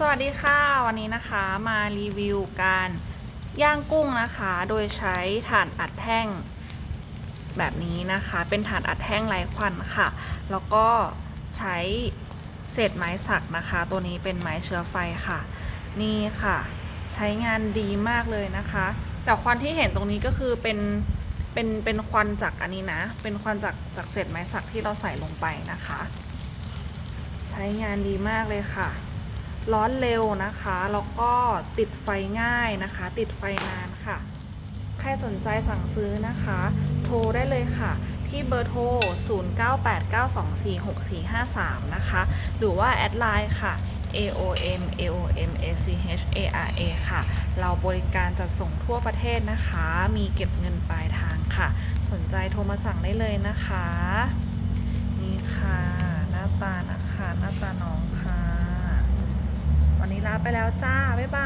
สวัสดีค่ะ วันนี้นะคะมารีวิวการย่างกุ้งนะคะ โดยใช้ถ่านอัดแท่ง แบบนี้นะคะ เป็นถ่านอัดแท่งไร้ควันค่ะ แล้วก็ใช้เศษไม้สักนะคะ ตัวนี้เป็นไม้เชื้อไฟค่ะ นี่ค่ะ ใช้งานดีมากเลยนะคะ แต่ควันที่เห็นตรงนี้ก็คือเป็นเป็นเป็นควันจากอันนี้นะ เป็นควันจากจากเศษไม้สักที่เราใส่ลงไปนะคะ ใช้งานดีมากเลยค่ะ ร้อนเร็วนะคะ แล้วก็ติดไฟง่ายนะคะ ติดไฟนานค่ะ ใครสนใจสั่งซื้อนะคะ โทรได้เลยค่ะ ที่เบอร์โทร 0989246453 นะคะ หรือว่าแอดไลน์ค่ะ AOM AOM ACH ARA ค่ะ เราบริการจัดส่งทั่วประเทศนะคะ มีเก็บเงินปลายทางค่ะ สนใจโทรมาสั่งได้เลยนะคะ วันนี้ลาไปแล้วจ้า บ๊ายบาย